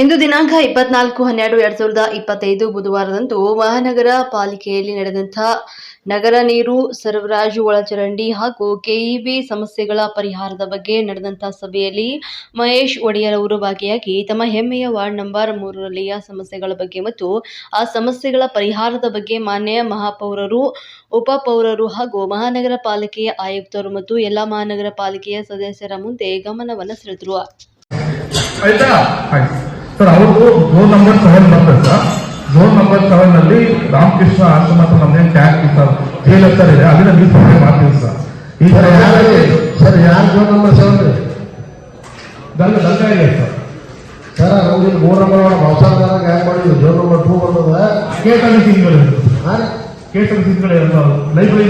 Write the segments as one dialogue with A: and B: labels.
A: ಇಂದು ದಿನಾಂಕ ಇಪ್ಪತ್ನಾಲ್ಕು ಹನ್ನೆರಡು ಎರಡ್ ಸಾವಿರದ ಇಪ್ಪತ್ತೈದು ಬುಧವಾರದಂದು ಮಹಾನಗರ ಪಾಲಿಕೆಯಲ್ಲಿ ನಡೆದಂತಹ ನಗರ ನೀರು ಸರಬರಾಜು ಒಳಚರಂಡಿ ಹಾಗೂ ಕೆಇಬಿ ಸಮಸ್ಯೆಗಳ ಪರಿಹಾರದ ಬಗ್ಗೆ ನಡೆದಂತಹ ಸಭೆಯಲ್ಲಿ ಮಹೇಶ್ ಒಡೆಯರ್ ಅವರು ಭಾಗಿಯಾಗಿ ತಮ್ಮ ಹೆಮ್ಮೆಯ ವಾರ್ಡ್ ನಂಬರ್ ಮೂರರಲ್ಲಿಯ ಸಮಸ್ಯೆಗಳ ಬಗ್ಗೆ ಮತ್ತು ಆ ಸಮಸ್ಯೆಗಳ ಪರಿಹಾರದ ಬಗ್ಗೆ ಮಾನ್ಯ ಮಹಾಪೌರರು, ಉಪಪೌರರು ಹಾಗೂ ಮಹಾನಗರ ಪಾಲಿಕೆಯ ಆಯುಕ್ತರು ಮತ್ತು ಎಲ್ಲ ಮಹಾನಗರ ಪಾಲಿಕೆಯ ಸದಸ್ಯರ ಮುಂದೆ ಗಮನವನ್ನು ಸೆಳೆದರು.
B: ಸರ್ ಅವ್ರದ್ದು ಝೋನ್ ನಂಬರ್ ಸೆವೆನ್ ಬರ್ತದೆ ಸರ್. ಝೋನ್ ನಂಬರ್ ಸೆವೆನ್ ಅಲ್ಲಿ ರಾಮಕೃಷ್ಣ ಆಶ್ರಮ ಅಂತ ನಮ್ದೇನು ಟ್ಯಾಂಕ್ ಸರ್. ಜೈಲ್ ಹತ್ತಿರ ಇದೆ ಅದನ್ನ ನೀವು ಸಪ್ಲೈ ಮಾಡ್ತೀವಿ ಸರ್. ಈ
C: ಸರ್
B: ಸರ್
C: ಯಾರು ಸರ್ ಯಾರು phone number sir
B: Ganga Ganga ಇದೆ ಸರ್.
C: ಸರ್ ನಮ್ಗೆ ಮೂರ್ ನಂಬರ್ ಹೊಸದಾರ ಹ್ಯಾಂಗ್ ಮಾಡಿದ್ವಿ ಜೋನ್ ನಂಬರ್ ಟೂ ಬರ್ತದ.
B: ಕೇಟಲ್ಲಿ ಸೀನ್ಗಳು
C: ಹಾಂ
B: ಕೇಟಲ್ಲಿ ಸೀನ್ಗಳು ಲೈಬ್ರರಿ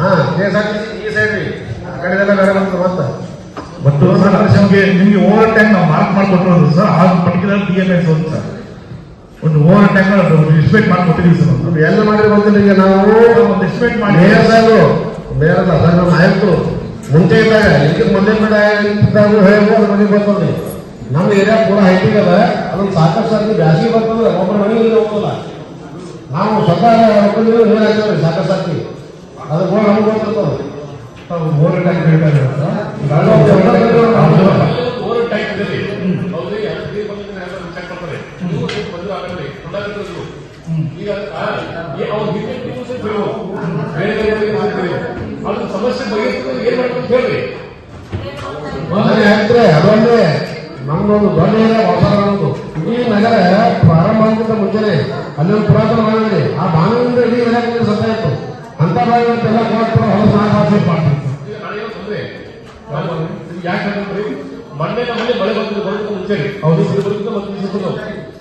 C: ಹಾ ಕೇಸ್ ಹಾಕಿ ಈ ಸೈಡ್ ರೀ. ಆ ಕಡೆದೆಲ್ಲ ಬೇರೆ ಬರ್ತದೆ ಮತ್ತೆ.
B: ಮತ್ತು ಸರ್ ನಿಮಗೆ ನಿಮಗೆ ಓವರ್ ಟೈಮ್ ನಾವು ಮಾರ್ಕ್ ಮಾಡಿಕೊಟ್ಟಿರೋದು ಸರ್ ಆ ಪರ್ಟಿಕ್ಯುಲರ್ ಡಿ ಎಂ ಎಸ್ ಒಂದು ಸರ್ ಒಂದು ಓವರ್ ಟ್ಯಾಂಕ್ ಎಸ್ಪೆಕ್ಟ್ ಮಾಡಿಕೊಟ್ಟಿದ್ದೀವಿ ಸರ್
C: ನಾವು. ಎಲ್ಲ ಮಾಡಿದ್ರೆ ಬಂದಿಲ್ಲ ಈಗ ನಾವು.
B: ಒಂದು ಎಸ್ಪೆಕ್ಟ್ ಮಾಡಿ.
C: ಮೇಯರ್ ಸಾಹೇಬು ಮೇಯರ್ ಸರ್ ನಮ್ಮ ಆಯುಕ್ತರು ಮುಂಚೆ ಇದ್ದಾಗ ಇದಕ್ಕೆ ಮೊದಲೇ ಬೇಡ ಇದ್ದಾಗ ಹೇಳ್ಬೋದು ಮನೆಗೆ ಬರ್ತದೆ ನಮ್ಮ ಏರಿಯಾ ಪೂರ ಹೈಟಿಂಗ್ ಅದ. ಅದೊಂದು ಸಾಕಷ್ಟು ಸರ್ತಿ ಬ್ಯಾಸಿಗೆ ಬರ್ತದೆ ಒಬ್ಬರ ಮನೆಗೆ ಹೋಗೋಲ್ಲ ನಾವು ಸ್ವತಃ ಹೊಕ್ಕೊಂಡಿದ್ದು ನೀರು ಹಾಕ್ತೇವೆ ಸಾಕಷ್ಟು ಅದು ಕೂಡ ನಮ್ಗೆ ಗೊತ್ತಿರ್ತದೆ.
B: ಓವರ್
D: ಕೊಂಡಾಗಿರೋದು ಈಗ ಆ, ಈ ಅವ್ರ ಬೇರೆ ಬೇರೆ ಸಮಸ್ಯೆ
C: ಅದೊಂದೇ ದೊಡ್ಡ ಇಡೀ ನಗರ ಪ್ರಾರಂಭ ಅಲ್ಲಿ ಪುರಾತನ ಬಾವಿ ಇದೆ ಆ ಬಾವಿಯಿಂದ ಇಡೀ ನಗರ ಸತ್ತ ಇತ್ತು ಅಂತ ಬಾವಿ ಎಲ್ಲ ಕೊಟ್ಟು ಹೊಸ ನಾಲ್ಕು ಮಾಡ್ತಾರೆ
D: ಈಗ ನಾಳೆ ತೊಂದ್ರೆ ಯಾಕಂದ್ರೆ ಮೊನ್ನೆ ನಮ್ಮಲ್ಲಿ ಮಳೆ ಬಂದಿದ್ದು ಬರೋದಕ್ಕೆ ಮುಂಚೆ ಹೌದು ಬರೋದಕ್ಕೆ ಮತ್ತೆ